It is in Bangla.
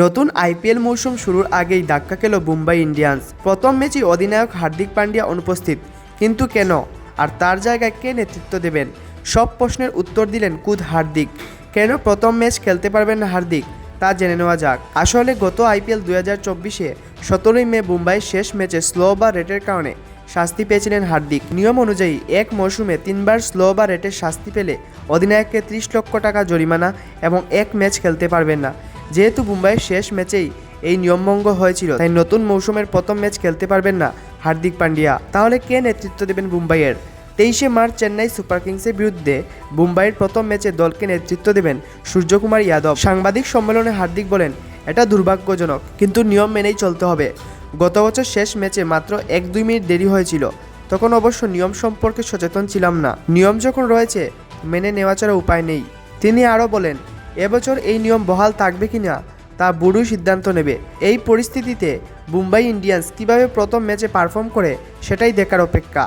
নতুন আইপিএল মৌসুম শুরুর আগেই ধাক্কা খেল মুম্বাই ইন্ডিয়ান্স। প্রথম ম্যাচে অধিনায়ক হার্দিক পান্ডিয়া অনুপস্থিত। কিন্তু কেন? আর তার জায়গায় কে নেতৃত্ব দেবেন? সব প্রশ্নের উত্তর দিলেন কুদ হার্দিক। কেন প্রথম ম্যাচ খেলতে পারবেন না হার্দিক? তা জেনে নেওয়া যাক। আসলে গত আইপিএল দু হাজার চব্বিশে সতেরোই মে মুম্বাইয়ের শেষ ম্যাচে স্লো বা রেটের কারণে শাস্তি পেয়েছিলেন হার্দিক। নিয়ম অনুযায়ী এক মৌসুমে তিনবার স্লো বা রেটের শাস্তি পেলে অধিনায়ককে ত্রিশ লক্ষ টাকা জরিমানা এবং এক ম্যাচ খেলতে পারবেন না। যেহেতু মুম্বাইয়ের শেষ ম্যাচেই এই নিয়মভঙ্গ হয়েছিল, তাই নতুন মৌসুমের প্রথম ম্যাচ খেলতে পারবেন না হার্দিক পান্ডিয়া। তাহলে কে নেতৃত্ব দেবেন মুম্বাইয়ের? তেইশে মার্চ চেন্নাই সুপার কিংসের বিরুদ্ধে মুম্বাইয়ের প্রথম ম্যাচে দলকে নেতৃত্ব দেবেন সূর্যকুমার যাদব সাংবাদিক সম্মেলনে হার্দিক বলেন, এটা দুর্ভাগ্যজনক, কিন্তু নিয়ম মেনেই চলতে হবে। গত বছর শেষ ম্যাচে মাত্র এক দুই মিনিট দেরি হয়েছিল। তখন অবশ্য নিয়ম সম্পর্কে সচেতন ছিলাম না। নিয়ম যখন রয়েছে, মেনে নেওয়া ছাড়া উপায় নেই। তিনি আরও বলেন এবছর এই নিয়ম বহাল থাকবে কিনা তা বুড়ুই সিদ্ধান্ত নেবে। এই পরিস্থিতিতে মুম্বাই ইন্ডিয়ান্স কীভাবে প্রথম ম্যাচে পারফর্ম করে সেটাই দেখার অপেক্ষা।